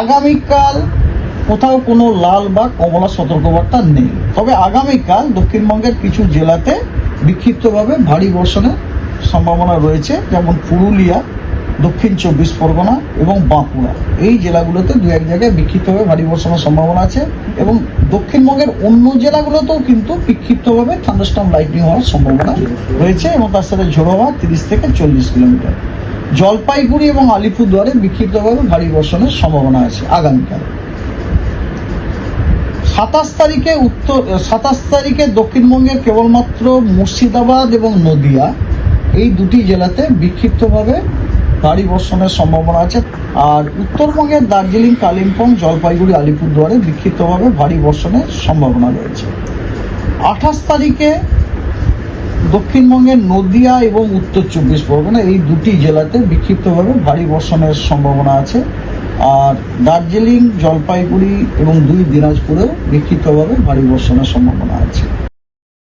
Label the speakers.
Speaker 1: আগামীকাল কোথাও কোনো লাল বা কমলা সতর্কবার্তা নেই। তবে আগামীকাল দক্ষিণবঙ্গের কিছু জেলাতে বিক্ষিপ্তভাবে ভারী বর্ষণের সম্ভাবনা রয়েছে, যেমন পুরুলিয়া, দক্ষিণ চব্বিশ পরগনা এবং বাঁকুড়া। এই জেলাগুলোতে দু এক জায়গায় বিক্ষিপ্তভাবে ভারী বর্ষণের সম্ভাবনা আছে এবং দক্ষিণবঙ্গের অন্য জেলাগুলোতেও কিন্তু বিক্ষিপ্তভাবে থান্ডারস্টর্ম লাইটনিং হওয়ার সম্ভাবনা রয়েছে এবং তার সাথে ঝোড়ো হওয়া তিরিশ থেকে চল্লিশ কিলোমিটার। জলপাইগুড়ি এবং আলিপুরদুয়ারে বিক্ষিপ্তভাবে ভারী বর্ষণের সম্ভাবনা আছে আগামীকাল। সাতাশ তারিখে উত্তর সাতাশ তারিখে দক্ষিণবঙ্গের কেবলমাত্র মুর্শিদাবাদ এবং নদিয়া এই দুটি জেলাতে বিক্ষিপ্তভাবে ভারী বর্ষণের সম্ভাবনা আছে। আর উত্তরবঙ্গের দার্জিলিং, কালিম্পং, জলপাইগুড়ি, আলিপুরদুয়ারে বিক্ষিপ্তভাবে ভারী বর্ষণের সম্ভাবনা রয়েছে। আঠাশ তারিখে দক্ষিণবঙ্গের নদিয়া এবং উত্তর চব্বিশ পরগনা, এই দুটি জেলাতে বিক্ষিপ্তভাবে ভারী বর্ষণের সম্ভাবনা আছে। আর দার্জিলিং, জলপাইগুড়ি এবং দুই দিনাজপুরেও বিক্ষিপ্তভাবে ভারী বর্ষণের সম্ভাবনা আছে।